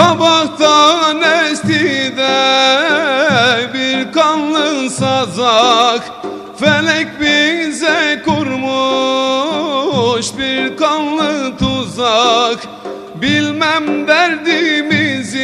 Sabahtan esti de bir kanlı sazak Felek bize kurmuş bir kanlı tuzak. Bilmem derdimizi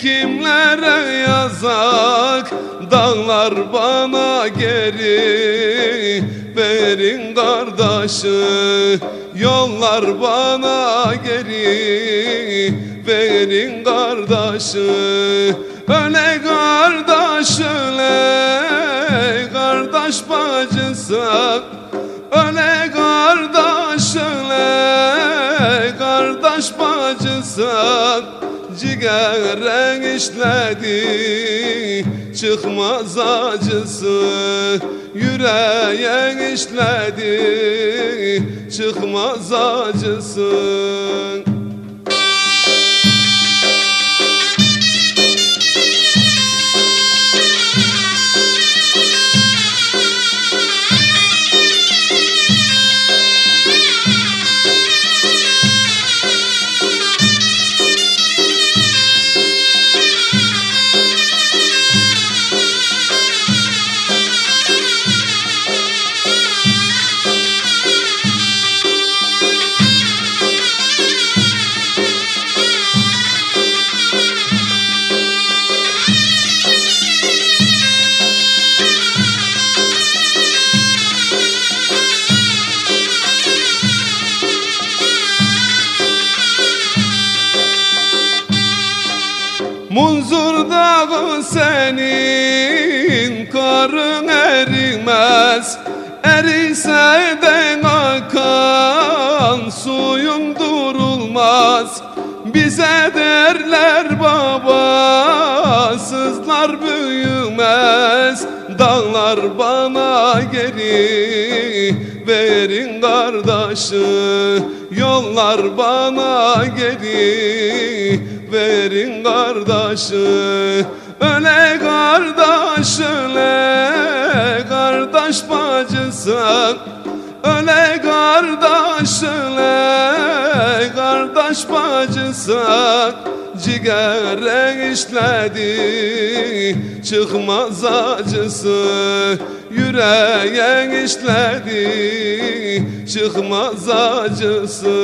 kimlere yazak Dağlar bana geri verin kardeşi Yollar bana geri verin kardeşi Öyle kardeş öyle kardeş bacısı. Öyle kardeş öyle kardeş bacısı. Ciğeren işledi çıkmaz acısı. Yüreğen işledi çıkmaz acısı Munzur dağı senin karın erimez. Erise de akan suyun durulmaz. Bize derler babasızlar büyümez. Dağlar bana geri verin kardeşi Yollar bana geri verin kardeşi. Öyle kardeş öyle kardeş bacısı. Öyle kardeş öyle kardeş bacısı. Ciğere işledi çıkmaz acısı. Yüreğe işledi çıkmaz acısı